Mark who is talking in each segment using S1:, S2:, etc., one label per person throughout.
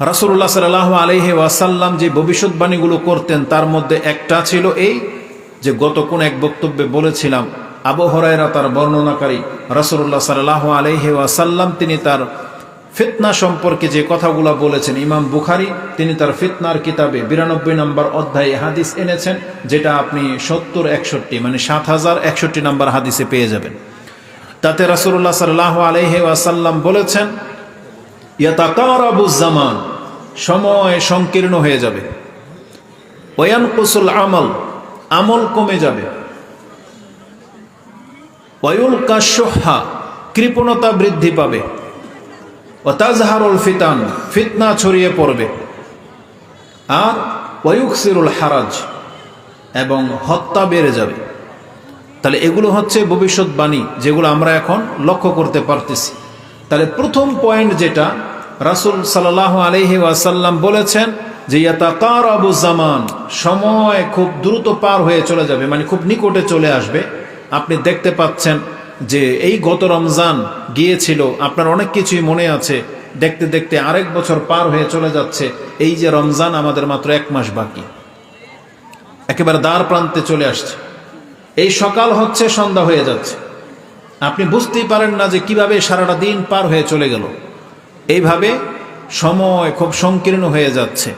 S1: রাসুল্লাহ সাল্লাহ আলহি ওয়াসাল্লাম যে ভবিষ্যৎবাণীগুলো করতেন, তার মধ্যে একটা ছিল এই যে গত কোন এক বক্তব্যে বলেছিলাম, আবু তার বর্ণনাকারী রাসুল্লাহ সাল্লাহ আলহি ওয়াসাল্লাম, তিনি তার ফিতনা সম্পর্কে যে কথাগুলো বলেছেন, ইমাম বুখারি, তিনি তার ফিতনার কিতাবে বিরানব্বই নম্বর অধ্যায়ে হাদিস এনেছেন, যেটা আপনি সত্তর একষট্টি মানে সাত হাজার একষট্টি নম্বর হাদিসে পেয়ে যাবেন। তাতে রাসুল্লাহ সাল্লাহ আলহি ওয়াসাল্লাম বলেছেন ইয়াতাকারাবুজ্জামান সময় সংকীর্ণ হয়ে যাবে। ওয়ান কুসুল আমল আমল কমে যাবে। ওয়ুল কাশোহা কৃপণতা বৃদ্ধি পাবে। ও তাজহারুল ফিতান, ফিতনা ছড়িয়ে পড়বে। আর ওয়ুকসিরুল হারাজ, এবং হত্যা বেড়ে যাবে। তাহলে এগুলো হচ্ছে ভবিষ্যৎবাণী, যেগুলো আমরা এখন লক্ষ্য করতে পারতেছি। তাহলে প্রথম পয়েন্ট যেটা রাসুল সাল্লাহ আলহি ওয়াসাল্লাম বলেছেন যে ইয়াতাকার আবু জামান, সময় খুব দ্রুত পার হয়ে চলে যাবে মানে খুব নিকটে চলে আসবে। আপনি দেখতে পাচ্ছেন যে, এই গত রমজান গিয়েছিল, আপনার অনেক কিছুই মনে আছে, দেখতে দেখতে আরেক বছর পার হয়ে চলে যাচ্ছে, এই যে রমজান আমাদের মাত্র এক মাস বাকি। একেবারে দ্বার প্রান্তে চলে আসছে। এই সকাল হচ্ছে, সন্ধ্যা হয়ে যাচ্ছে। আপনি বুঝতেই পারেন না যে, কীভাবে সারাটা দিন পার হয়ে চলে গেল। এইভাবে সময় খুব সংকীর্ণ হয়ে যাচ্ছে।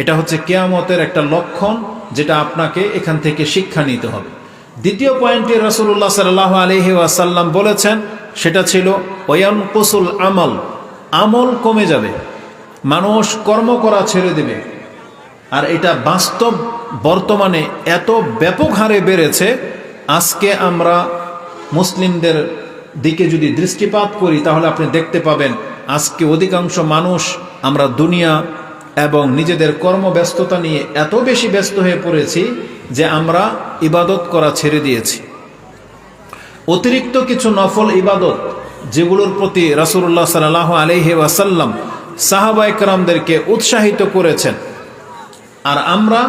S1: এটা হচ্ছে কেয়ামতের একটা লক্ষণ যেটা আপনাকে এখান থেকে শিক্ষা নিতে হবে। দ্বিতীয় পয়েন্টে রসুল্লাহ সাল্লাহ আলহি ওয়াসাল্লাম বলেছেন, সেটা ছিল ওয়ান কুসুল আমল আমল কমে যাবে, মানুষ কর্ম করা ছেড়ে দেবে। আর এটা বাস্তব বর্তমানে এত ব্যাপক হারে বেড়েছে, আজকে আমরা মুসলিমদের দিকে যদি দৃষ্টিপাত করি, তাহলে আপনি দেখতে পাবেন আজকে অধিকাংশ মানুষ আমরা দুনিয়া এবং নিজেদের কর্মব্যস্ততা নিয়ে এত বেশি ব্যস্ত হয়ে পড়েছি যে আমরা ইবাদত করা ছেড়ে দিয়েছি। অতিরিক্ত কিছু নফল ইবাদত যেগুলোর প্রতি রাসুল্লাহ সাল্লাহ আলহি ওয়াসাল্লাম সাহাবা একরামদেরকে উৎসাহিত করেছেন। আর আমরা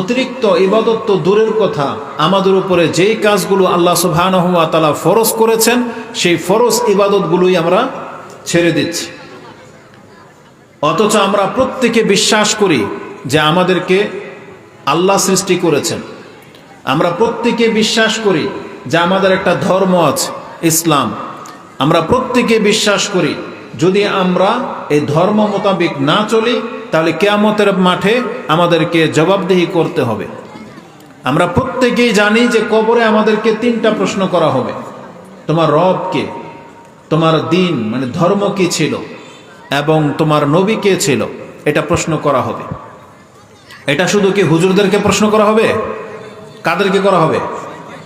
S1: অতিরিক্ত ইবাদত তো দূরের কথা, আমাদের উপরে যেই কাজগুলো আল্লাহ তালা ফরজ করেছেন, সেই ফরজ ইবাদতগুলোই আমরা ছেড়ে দিচ্ছি। অথচ আমরা প্রত্যেকে বিশ্বাস করি যে আমাদেরকে আল্লাহ সৃষ্টি করেছেন। আমরা প্রত্যেকে বিশ্বাস করি যে আমাদের একটা ধর্ম আছে, ইসলাম। আমরা প্রত্যেকে বিশ্বাস করি, যদি আমরা এই ধর্ম মোতাবেক না চলি, তাহলে কেয়ামতের মাঠে আমাদেরকে জবাবদেহি করতে হবে। আমরা প্রত্যেকেই জানি যে কবরে আমাদেরকে তিনটা প্রশ্ন করা হবে। তোমার রব কে? তোমার দিন মানে ধর্ম কি ছিল? এবং তোমার নবী কে ছিল? এটা প্রশ্ন করা হবে। এটা শুধু কি হুজুরদেরকে প্রশ্ন করা হবে? কাদেরকে করা হবে?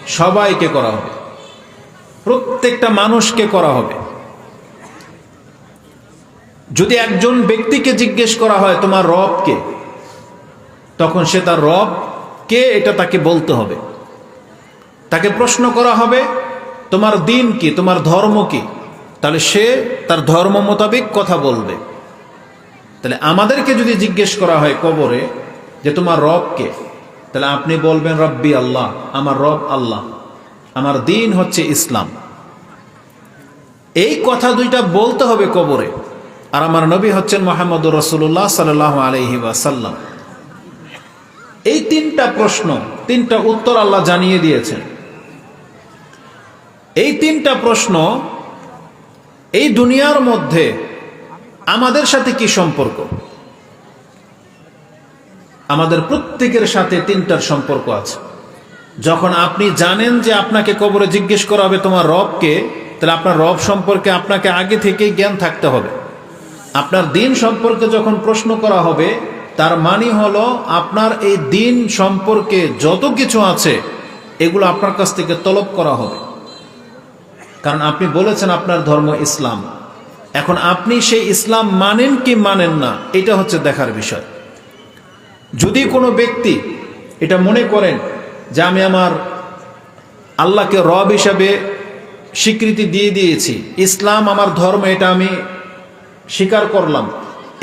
S1: সবাইকে করা হবে। প্রত্যেকটা মানুষকে করা হবে। যদি একজন ব্যক্তিকে জিজ্ঞেস করা হয়, তোমার রবকে তখন সে তার রব কে, এটা তাকে বলতে হবে। তাকে প্রশ্ন করা হবে, তোমার দিন কি? তোমার ধর্ম কি? তাহলে সে তার ধর্ম মোতাবেক কথা বলবে। তাহলে আমাদেরকে যদি জিজ্ঞেস করা হয় কবরে যে তোমার রবকে তাহলে আপনি বলবেন, রব্বি আল্লাহ, আমার রব আল্লাহ, আমার দিন হচ্ছে ইসলাম। এই কথা দুইটা বলতে হবে কবরে। আর আমার নবী হচ্ছেন মোহাম্মদ রসুল্লাহ সাল্লাহ আলহি ওয়াসাল্লাম। এই তিনটা প্রশ্ন, তিনটা উত্তর আল্লাহ জানিয়ে দিয়েছেন। এই তিনটা প্রশ্ন এই দুনিয়ার মধ্যে আমাদের সাথে কি সম্পর্ক? আমাদের প্রত্যেকের সাথে তিনটার সম্পর্ক আছে। যখন আপনি জানেন যে আপনাকে কবরে জিজ্ঞেস করা হবে তোমার রবকে, তাহলে আপনার রব সম্পর্কে আপনাকে আগে থেকেই জ্ঞান থাকতে হবে। আপনার দিন সম্পর্কে যখন প্রশ্ন করা হবে, তার মানে হলো আপনার এই দিন সম্পর্কে যত কিছু আছে, এগুলো আপনার কাছ থেকে তলব করা হবে। কারণ আপনি বলেছেন আপনার ধর্ম ইসলাম। এখন আপনি সেই ইসলাম মানেন কি মানেন না, এটা হচ্ছে দেখার বিষয়। যদি কোনো ব্যক্তি এটা মনে করেন যে আমি আমার আল্লাহকে রব হিসাবে স্বীকৃতি দিয়ে দিয়েছি, ইসলাম আমার ধর্ম, এটা আমি স্বীকার করলাম,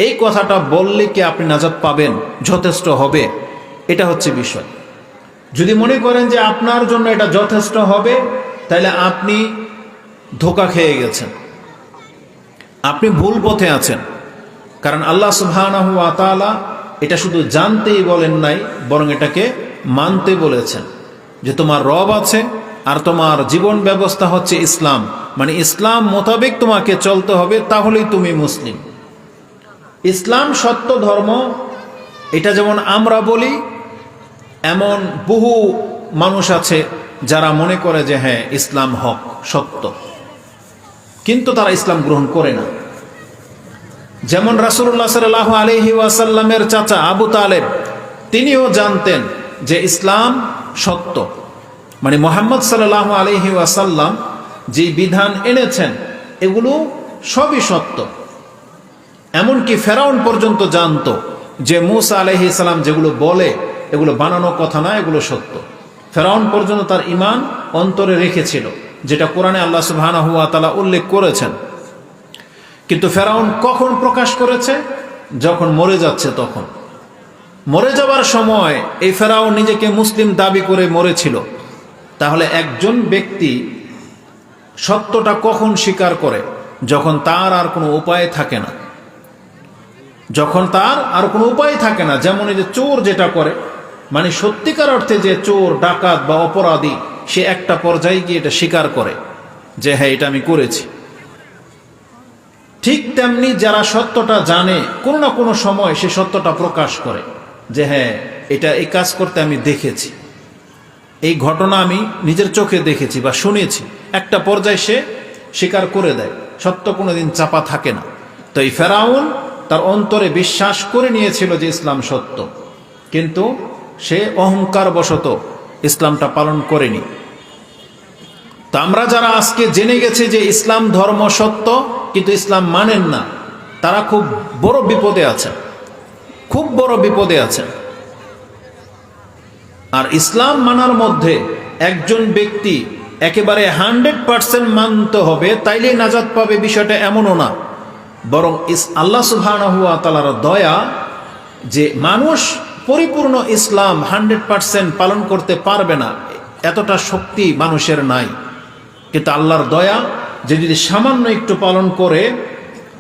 S1: এই কথাটা বললে কি আপনি নাজাদ পাবেন, যথেষ্ট হবে, এটা হচ্ছে বিষয়। যদি মনে করেন যে আপনার জন্য এটা যথেষ্ট হবে, তাহলে আপনি ধোকা খেয়ে গেছেন। আপনি ভুল পথে আছেন, কারণ আল্লাহ তাআলা এটা শুধু জানতেই বলেন নাই, বরং এটাকে মানতে বলেছেন যে তোমার রব আছে আর তোমার জীবন ব্যবস্থা হচ্ছে ইসলাম। মানে ইসলাম মোতাবেক তোমাকে চলতে হবে, তাহলেই তুমি মুসলিম। ইসলাম সত্য ধর্ম, এটা যেমন আমরা বলি, এমন বহু মানুষ আছে যারা মনে করে যে হ্যাঁ ইসলাম হক, সত্য। কিন্তু তারা ইসলাম গ্রহণ করে না। যেমন রাসুল্লাহ সাল্লাহ আলহি ওয়াসাল্লামের চাচা আবু তালেব, তিনিও জানতেন যে ইসলাম সত্য। মানে মোহাম্মদ সাল্লাহ আলহি ওয়াসাল্লাম যে বিধান এনেছেন, এগুলো সবই সত্য। এমনকি ফেরাউন পর্যন্ত জানতো যে মুসা আলহি সাল্লাম যেগুলো বলে, এগুলো বানানো কথা না, এগুলো সত্য। ফেরাউন পর্যন্ত তার ইমান অন্তরে রেখেছিল। যেটা কোরআনে আল্লাহ সুবহানা হুয়া তালা উল্লেখ করেছেন। কিন্তু ফেরাউন কখন প্রকাশ করেছে? যখন মরে যাচ্ছে তখন। মরে যাবার সময় এই ফেরাউন নিজেকে মুসলিম দাবি করে মরেছিল। তাহলে একজন ব্যক্তি সত্যটা কখন স্বীকার করে? যখন তার আর কোনো উপায় থাকে না। যখন তার আর কোনো উপায় থাকে না, যেমন এই যে চোর যেটা করে মানে সত্যিকার অর্থে যে চোর, ডাকাত বা অপরাধী সে একটা পর্যায়ে গিয়ে এটা স্বীকার করে যে হ্যাঁ এটা আমি করেছি। ঠিক তেমনি যারা সত্যটা জানে, কোনো না কোনো সময় সে সত্যটা প্রকাশ করে যে হ্যাঁ এটা এই কাজ করতে আমি দেখেছি। এই ঘটনা আমি নিজের চোখে দেখেছি বা শুনেছি। একটা পর্যায়ে সে স্বীকার করে দেয়, সত্য কোনোদিন চাপা থাকে না। তো এই ফেরাউন তার অন্তরে বিশ্বাস করে নিয়েছিল যে ইসলাম সত্য। কিন্তু সে অহংকার বশত ইসলামটা পালন করেনি। তো আমরা যারা আজকে জেনে গেছি যে ইসলাম ধর্ম সত্য, কিন্তু ইসলাম মানেন না, তারা খুব বড় বিপদে আছেন। খুব বড় বিপদে আছেন। আর ইসলাম মানার মধ্যে একজন ব্যক্তি একেবারে হান্ড্রেড পার্সেন্ট মানতে হবে, তাইলেই নাজাদ পাবে বিষয়টা এমনও না। বরং আল্লাহ সুবহানাহুয়া তালার দয়া যে মানুষ পরিপূর্ণ ইসলাম হান্ড্রেড পার্সেন্ট পালন করতে পারবে না, এতটা শক্তি মানুষের নাই। কিন্তু আল্লাহর দয়া, যে যদি সামান্য একটু পালন করে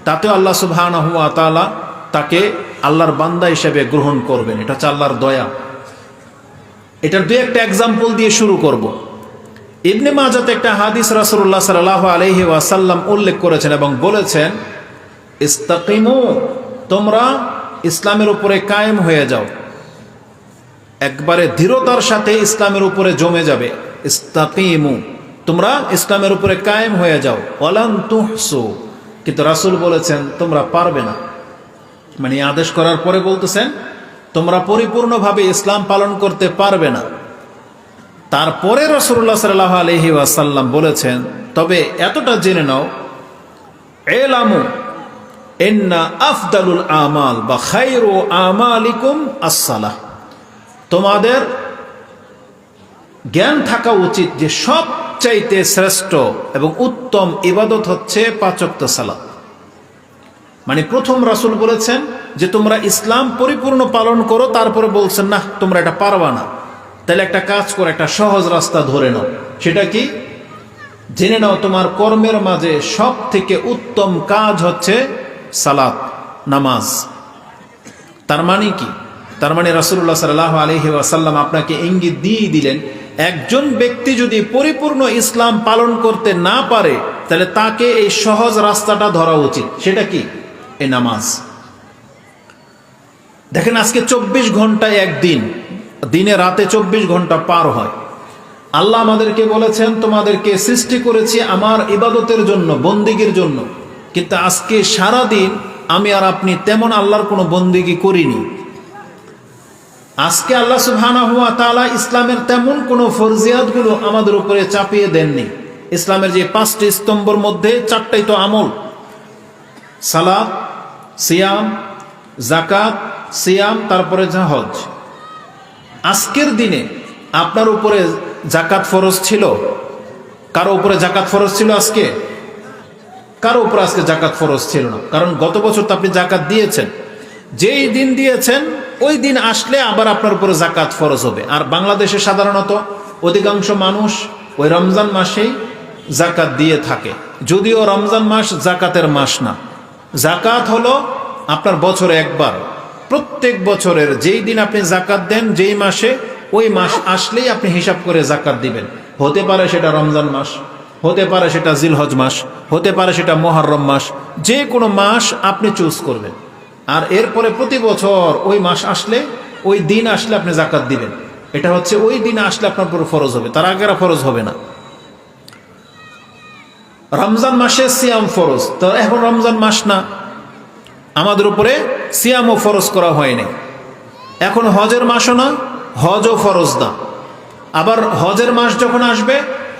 S1: তাতেও আল্লাহ সুবহানাহুয়া তালা তাকে আল্লাহর বান্দা হিসেবে গ্রহণ করবেন। এটা হচ্ছে আল্লাহর দয়া। এটার দু একটা এক্সাম্পল দিয়ে শুরু করব। ইবনে মাজাতে একটা হাদিস রাসুল্লাহ সাল্লাহ আলহি ওয়াসাল্লাম উল্লেখ করেছেন এবং বলেছেন, ইস্তাকিমু, তোমরা ইসলামের উপরে কায়েম হয়ে যাও। একবারে দৃঢ়তার সাথে ইসলামের উপরে জমে যাবে। তোমরা ইসলামের উপরে কায়েম হয়ে যাও। অলান কিন্তু রাসুল বলেছেন, তোমরা পারবে না। মানে আদেশ করার পরে বলতেছেন, তোমরা পরিপূর্ণভাবে ইসলাম পালন করতে পারবে না। তারপরে রসুল্লাহ সাল্লাহ আলহি ওয়াসাল্লাম বলেছেন, তবে এতটা জেনে নাও, এলামু এন্না আফদালুল আমাল বা খাইরু আমালিকুম আসসালাহ। তোমাদের জ্ঞান থাকা উচিত যে সবচাইতে শ্রেষ্ঠ এবং উত্তম ইবাদত হচ্ছে পাচক্ত সালাত। মানে প্রথম রাসুল বলেছেন যে তোমরা ইসলাম পরিপূর্ণ পালন করো, তারপরে বলছেন না তোমরা এটা পারবা না। তাহলে একটা কাজ করো, একটা সহজ রাস্তা ধরে নাও। সেটা কি? জেনে নাও, তোমার কর্মের মাঝে সব থেকে উত্তম কাজ হচ্ছে সালাত, নামাজ। তার মানে কি? তার মানে রাসুল্লাহ সাল্লাহ আলহি আসাল্লাম আপনাকে ইঙ্গিত দিয়ে দিলেন, একজন ব্যক্তি যদি পরিপূর্ণ ইসলাম পালন করতে না পারে, তাহলে তাকে এই সহজ রাস্তাটা ধরা উচিত। সেটা কি? এ নামাজ। দেখেন আজকে চব্বিশ ঘন্টায় একদিন, দিনে রাতে চব্বিশ ঘণ্টা পার হয়। আল্লাহ আমাদেরকে বলেছেন, তোমাদেরকে সৃষ্টি করেছি আমার ইবাদতের জন্য, বন্দিগির জন্য। কিন্তু আজকে সারা দিন আমি আর আপনি তেমন আল্লাহর কোনো বন্দিগি করিনি। আজকে আল্লাহ সুবহানা হুয়া তাআলা ইসলামের তেমন কোনো ফরজিয়াতগুলো আমাদের উপরে চাপিয়ে দেননি। ইসলামের যে পাঁচটি স্তম্ভর মধ্যে চারটাই তো আমল। সালাদ সিয়াম জাকাত সিয়াম, তারপরে জাহজ আজকের দিনে আপনার উপরে জাকাত ফরজ ছিল? কারও উপরে জাকাত ফরজ ছিল আজকে? কারও উপরে আজকে জাকাত ফরজ ছিল না। কারণ গত বছর তো আপনি জাকাত দিয়েছেন। যেই দিন দিয়েছেন ওই দিন আসলে আবার আপনার উপরে জাকাত ফরজ হবে। আর বাংলাদেশে সাধারণত অধিকাংশ মানুষ ওই রমজান মাসেই জাকাত দিয়ে থাকে। যদিও রমজান মাস জাকাতের মাস না। জাকাত হলো আপনার বছরে একবার। প্রত্যেক বছরের যেই দিন আপনি জাকাত দেন, যেই মাসে, ওই মাস আসলেই আপনি হিসাব করে জাকাত দিবেন। হতে পারে সেটা রমজান মাস, হতে পারে সেটা জিলহজ মাস, হতে পারে সেটা মহরম মাস, যে কোনো মাস আপনি চুজ করবেন। আর এরপরে প্রতি বছর ওই মাস আসলে ওই দিন আসলে আপনি জাকাত দিবেন। এটা হচ্ছে ওই দিন আসলে আপনার পুরো ফরজ হবে, তার আগে আর ফরজ হবে না। রমজান মাসে সিয়াম ফরজ, তো এখন রমজান মাস না, আমাদের উপরে সিয়ামও ফরজ করা হয়নি এখন হজের মাসও না, হজও ফরজ না। আবার হজের মাস যখন আসবে,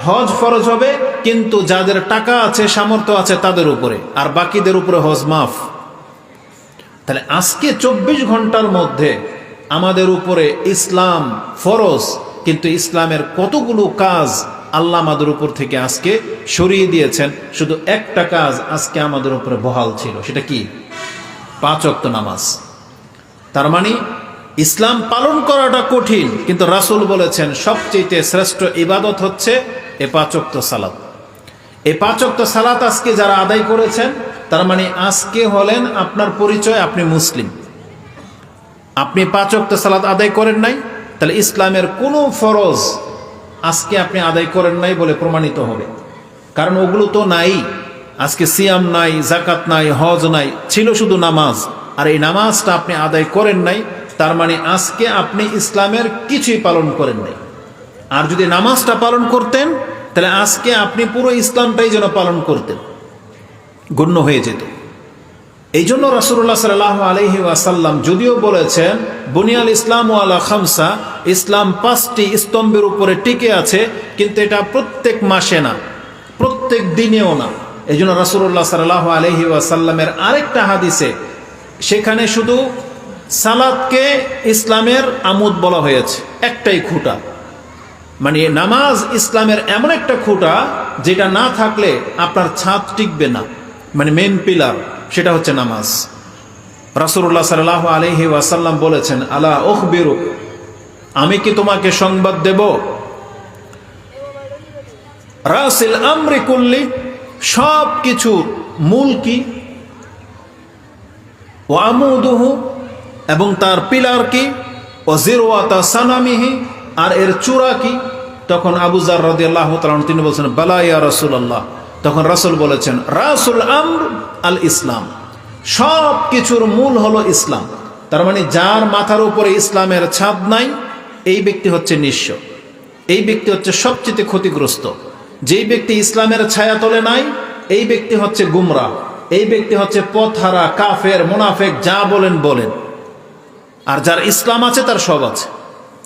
S1: হজ ফরজ হবে, কিন্তু যাদের টাকা আছে, সামর্থ্য আছে তাদের উপরে, আর বাকিদের উপরে হজ মাফ। তাহলে আজকে চব্বিশ ঘণ্টার মধ্যে আমাদের উপরে ইসলাম ফরজ, কিন্তু ইসলামের কতগুলো কাজ আল্লাহ আমাদের উপর থেকে আজকে সরিয়ে দিয়েছেন? শুধু একটা কাজ আজকে আমাদের উপরে বহাল ছিল, সেটা কি? পাঁচ অক্ত নামাজ। তার মানে ইসলাম পালন করাটা কঠিন, কিন্তু রাসূল বলেছেন সবচেয়ে শ্রেষ্ঠ ইবাদত হচ্ছে এ পাঁচক্ত সালাত। এ পাঁচক্ত সালাত আজকে যারা আদায় করেছেন তার মানে আজকে হলেন আপনার পরিচয়, আপনি মুসলিম। আপনি পাঁচক্ত সালাত আদায় করেন নাই, তাহলে ইসলামের কোনো ফরজ আজকে আপনি আদায় করেন নাই বলে প্রমাণিত হবে। কারণ ওগুলো তো নাই, আজকে সিয়াম নাই জাকাত নাই, হজ নাই, ছিল শুধু নামাজ। আর এই নামাজটা আপনি আদায় করেন নাই, তার মানে আজকে আপনি ইসলামের কিছুই পালন করেন নাই। আর যদি নামাজটা পালন করতেন, তাহলে আজকে আপনি পুরো ইসলামটাই যেন পালন করতেন। গণ্য হয়ে যেত। এই জন্য রাসুল্লাহ সাল্লাহ আলহি ওয়াসাল্লাম যদিও বলেছেন, বুনিয়াল ইসলাম ও আলা খামসা ইসলাম পাঁচটি স্তম্ভের উপরে টিকে আছে, কিন্তু এটা প্রত্যেক মাসে না, প্রত্যেক দিনেও না। এই জন্য রাসুল্লাহ সাল্লাহ আলহি ওয়াসাল্লামের আরেকটা হাদিসে, সেখানে শুধু সালাদকে ইসলামের আমুদ বলা হয়েছে, একটাই খুঁটা। মানে নামাজ ইসলামের এমন একটা খুঁটা, যেটা না থাকলে আপনার ছাদ টিকবে না। মানে মেন পিলার সেটা হচ্ছে নামাজ। রাসুল্লাহ সাল্লাহ আলহি ওয়াসাল্লাম বলেছেন, আলা ওহ বেরু আমি কি তোমাকে সংবাদ দেব? রাসিল আমরি কুল্লি, সব কিছু মূল কি? ও আমুদুহু, এবং তার পিলার কি? ও জিরোয়াতা সানামিহি, আর এর চূড়া কি? তখন আবুজার রদি আল্লাহ তিনি বলছেন বালাইয়া রসুল আল্লাহ তখন রাসুল বলেছেন, রাসুল আমর আল ইসলাম। সব কিছুর মূল হলো ইসলাম। তার মানে যার মাথার উপরে ইসলামের ছাদ নাই, এই ব্যক্তি হচ্ছে নিঃস্ব। এই ব্যক্তি হচ্ছে সবচেয়ে ক্ষতিগ্রস্ত। যেই ব্যক্তি ইসলামের ছায়া তলে নাই, এই ব্যক্তি হচ্ছে গুমরা। এই ব্যক্তি হচ্ছে পথহারা, কাফের, মুনাফেক, যা বলেন বলেন। আর যার ইসলাম আছে, তার সব আছে।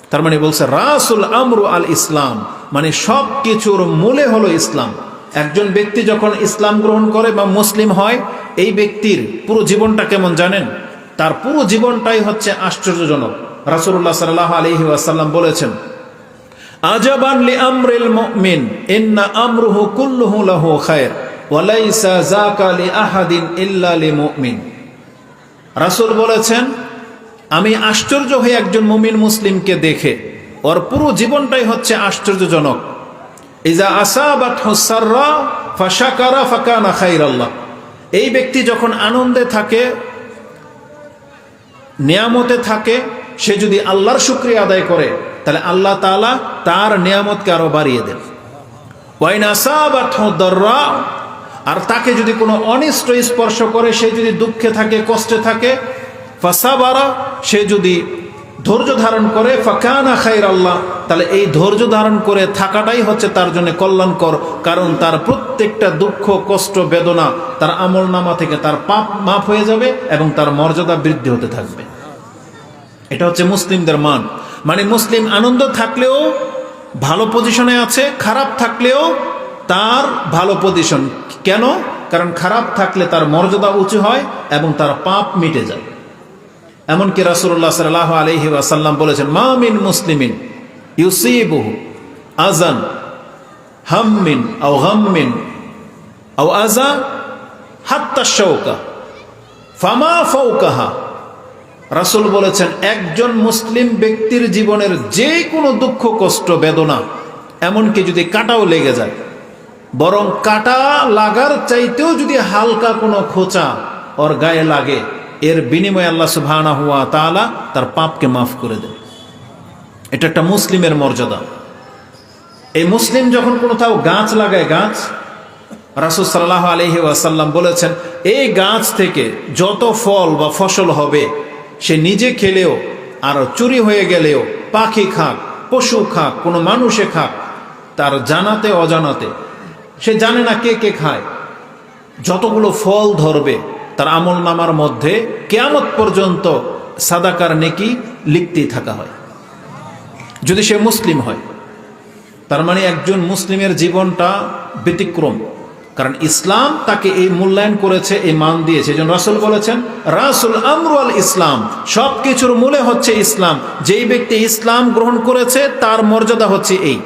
S1: তার মানে বলছে, রাসুল আমরু আল ইসলাম। মানে সব কিছুর মূলে হলো ইসলাম। একজন ব্যক্তি যখন ইসলাম গ্রহণ করে বা মুসলিম হয়, এই ব্যক্তির পুরো জীবনটা কেমন জানেন? তার পুরো জীবনটাই হচ্ছে আশ্চর্যজনক। রাসুল্লাহ সাল্লাহ আলহি আসাল্লাম বলেছেন আমরুহু লাহু ওয়ালাইসা আহাদিন ইল্লা রাসূল বলেছেন, আমি আশ্চর্য হয়ে একজন মুমিন মুসলিমকে দেখে, ওর পুরো জীবনটাই হচ্ছে আশ্চর্যজনক। ফাকানা খাইরাল্লাহ। এই ব্যক্তি যখন আনন্দে থাকে, নিয়ামতে থাকে, সে যদি আল্লাহর শুক্রিয়া আদায় করে, তাহলে আল্লাহ তাআলা তার নিয়ামতকে আরও বাড়িয়ে দেন। ওয়াইন আসাবাত আর তাকে যদি কোনো অনিষ্ট স্পর্শ করে, সে যদি দুঃখে থাকে, কষ্টে থাকে, ফাসাবারা, সে যদি ধৈর্য ধারণ করে, ফাকানা খাইর আল্লাহ তাহলে এই ধৈর্য ধারণ করে থাকাটাই হচ্ছে তার জন্য কল্যাণকর, কারণ তার প্রত্যেকটা দুঃখ, কষ্ট, বেদনা তার আমল নামা থেকে তার পাপ মাফ হয়ে যাবে এবং তার মর্যাদা বৃদ্ধি হতে থাকবে। এটা হচ্ছে মুসলিমদের মান। মানে মুসলিম আনন্দ থাকলেও, ভালো পজিশনে আছে, খারাপ থাকলেও তার ভালো পজিশন। কেন? কারণ খারাপ থাকলে তার মর্যাদা উঁচু হয় এবং তার পাপ মিটে যায়। এমনকি রাসুল্লাহ সাল্লাহ আলহি আসাল্লাম বলেছেন মামিন মুসলিমিন ইউসিবহু আজান হাম্মিন আও হাম্মিন আও আজা হাত্তা শৌকা ফামা ফৌকাহা রাসুল বলেছেন, একজন মুসলিম ব্যক্তির জীবনের যে কোনো দুঃখ, কষ্ট, বেদনা এমনকি যদি কাটাও লেগে যায়, বরং কাটা লাগার চাইতেও যদি হালকা কোনো খোঁচা ওর গায়ে লাগে এর বিনিময়ে আল্লাহ সুবহানা হুয়া তাআলা তার পাপকে মাফ করে দেন। এটা একটা মুসলিমের মর্যাদা। এই মুসলিম যখন কোথাও গাছ লাগায়, গাছ, রাসুল সাল্লাহ আলহি ওয়াসাল্লাম বলেছেন, এই গাছ থেকে যত ফল বা ফসল হবে, সে নিজে খেলেও আর চুরি হয়ে গেলেও পাখি খাক, পশু খাক, কোনো মানুষে খাক, তার জানাতে, অজানাতে, সে জানে না কে কে খায়। যতগুলো ফল ধরবে তার আমল নামার মধ্যে কেয়ামত পর্যন্ত সাদাকার নেকি লিখতেই থাকা হয়। যদি সে মুসলিম হয়, তার মানে একজন মুসলিমের জীবনটা ব্যতিক্রম। কারণ ইসলাম তাকে এই মূল্যায়ন করেছে, এই মান দিয়েছে যেন রাসুল বলেছেন, রাসুল আমরুল ইসলাম। সব কিছুর মূলে হচ্ছে ইসলাম। যেই ব্যক্তি ইসলাম গ্রহণ করেছে, তার মর্যাদা হচ্ছে এই।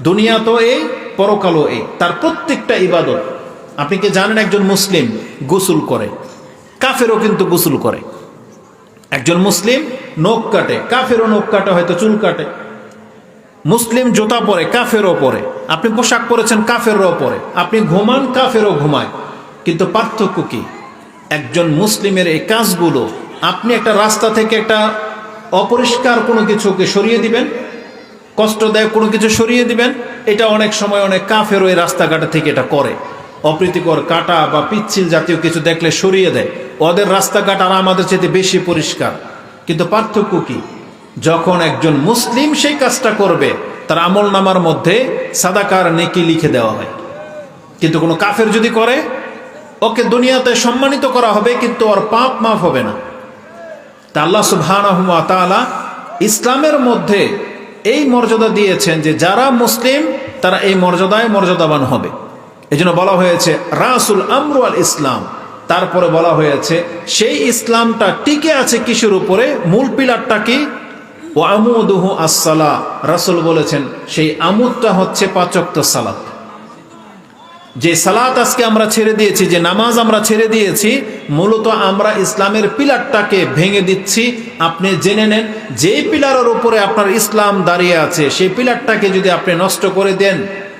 S1: দুনিয়া তো এই, পরকালও এই। তার প্রত্যেকটা ইবাদত। আপনি কি জানেন একজন মুসলিম গোসল করে? কাফেরও কিন্তু গোসল করে। একজন মুসলিম নখ কাটে, কাফেরও নখ কাটে, হয়তো চুল কাটে। মুসলিম জুতা পরে, কাফেরও পরে। আপনি পোশাক পরেছেন, কাফেরও পরে। আপনি ঘুমান, কাফেরও ঘুমায়। কিন্তু পার্থক্য কি? একজন মুসলিমের এই কাজগুলো, আপনি একটা রাস্তা থেকে একটা অপরিষ্কার কোনো কিছুকে সরিয়ে দিবেন কষ্টদায়ক কোনো কিছু সরিয়ে দিবেন, এটা অনেক সময় অনেক কাফেরও এই রাস্তাঘাটে থেকে এটা করে। অপ্রীতিকর কাটা বা পিচ্ছিল জাতীয় কিছু দেখলে সরিয়ে দেয়। ওদের রাস্তাঘাট আর আমাদের চেয়ে বেশি পরিষ্কার। কিন্তু পার্থক্য কি? যখন একজন মুসলিম সেই কাজটা করবে, তার আমল নামার মধ্যে সাদাকার নেকি লিখে দেওয়া হয়। কিন্তু কোনো কাফের যদি করে, ওকে দুনিয়াতে সম্মানিত করা হবে, কিন্তু ওর পাপ মাফ হবে না। তা আল্লাহ সুবহানাহু তাআলা ইসলামের মধ্যে এই মর্যাদা দিয়েছেন যে যারা মুসলিম, তারা এই মর্যাদায় মর্যাদাবান হবে। এজন্য বলা হয়েছে, রাসুল আমরু আল ইসলাম তারপরে বলা হয়েছে, সেই ইসলামটা টিকে আছে কিসের উপরে? মূল পিলারটা কি? ও আমুদুহু আসসালা। রাসুল বলেছেন, সেই আমুদটা হচ্ছে পাচক্ত সালাত। যে সালাত আজকে আমরা ছেড়ে দিয়েছি, যে নামাজ আমরা ছেড়ে দিয়েছি, মূলত আমরা ইসলামের পিলারটাকে ভেঙে দিচ্ছি। আপনি জেনে নেন, যেই পিলারের উপরে আপনার ইসলাম দাঁড়িয়ে আছে, সেই পিলারটাকে যদি আপনি নষ্ট করে দেন,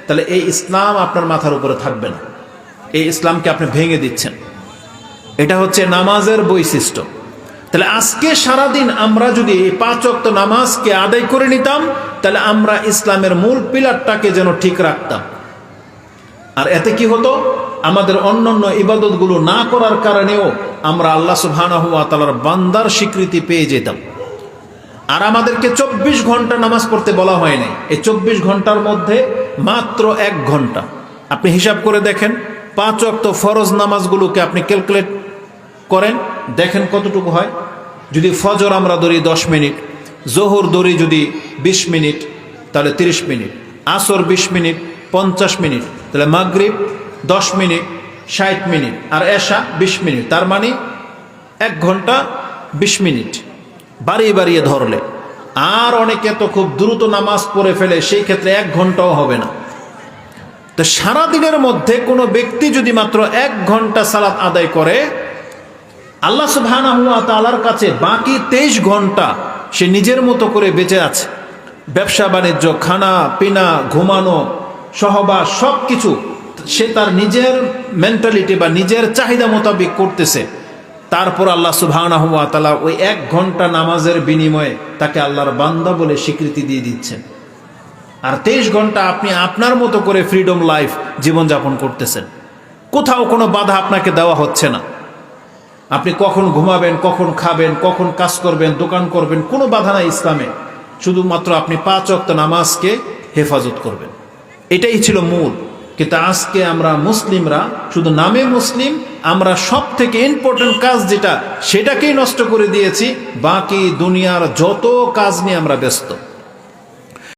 S1: তাহলে এই ইসলাম আপনার মাথার উপরে থাকবে না। এই ইসলামকে আপনি ভেঙে দিচ্ছেন। এটা হচ্ছে নামাজের বৈশিষ্ট্য। তাহলে আজকে সারাদিন আমরা যদি পাঁচ অক্ত নামাজকে আদায় করে নিতাম, তাহলে আমরা ইসলামের মূল পিলারটাকে যেন ঠিক রাখতাম। আর এতে কি হতো? আমাদের অন্যান্য ইবাদতগুলো না করার কারণেও আমরা আল্লাহ সুবহানাহু ওয়া তাআলার বান্দার স্বীকৃতি পেয়ে যেতাম। আর আমাদেরকে চব্বিশ ঘণ্টা নামাজ পড়তে বলা হয় নাই। এই চব্বিশ ঘণ্টার মধ্যে মাত্র এক ঘণ্টা। আপনি হিসাব করে দেখেন, পাঁচ অক্ত ফরজ নামাজগুলোকে আপনি ক্যালকুলেট করেন, দেখেন কতটুকু হয়। যদি ফজর আমরা ধরি দশ মিনিট, জোহর ধরি যদি বিশ মিনিট, তাহলে তিরিশ মিনিট। আসর বিশ মিনিট, পঞ্চাশ মিনিট, তাহলে মাগরিব দশ মিনিট, ষাট মিনিট, আর এশা বিশ মিনিট। তার মানে এক ঘণ্টা বিশ মিনিট। বাড়িয়ে বাড়িয়ে ধরলে। আর অনেকে তো খুব দ্রুত নামাজ পড়ে ফেলে, সেই ক্ষেত্রে এক ঘন্টাও হবে না। তো সারাদিনের মধ্যে কোনো ব্যক্তি যদি মাত্র এক ঘণ্টা সালাত আদায় করে আল্লাহ সুবহানাহু ওয়া তাআলার কাছে বাকি তেইশ ঘণ্টা সে নিজের মতো করে বেঁচে আছে। ব্যবসা, বাণিজ্য, খানা, পিনা, ঘুমানো, সহবাস সব কিছু সে তার নিজের মেন্টালিটি বা নিজের চাহিদা মোতাবেক করতেছে। তারপর আল্লাহ সুবহানাহু ওয়া তাআলা ওই এক ঘণ্টা নামাজের বিনিময়ে তাকে আল্লাহর বান্দা বলে স্বীকৃতি দিয়ে দিচ্ছেন। আর তেইশ ঘণ্টা আপনি আপনার মতো করে ফ্রিডম লাইফ জীবনযাপন করতেছেন। কোথাও কোনো বাধা আপনাকে দেওয়া হচ্ছে না। আপনি কখন ঘুমাবেন, কখন খাবেন, কখন কাজ করবেন, দোকান করবেন, কোনো বাধা নাই ইসলামে। শুধুমাত্র আপনি পাঁচ অক্ত নামাজকে হেফাজত করবেন। এটাই ছিল মূল। কিন্তু আজকে আমরা মুসলিমরা, শুধু নামে মুসলিম, আমরা সব থেকে ইম্পর্টেন্ট কাজ যেটা, সেটাকেই নষ্ট করে দিয়েছি। বাকি দুনিয়ার যত কাজ নিয়ে আমরা ব্যস্ত।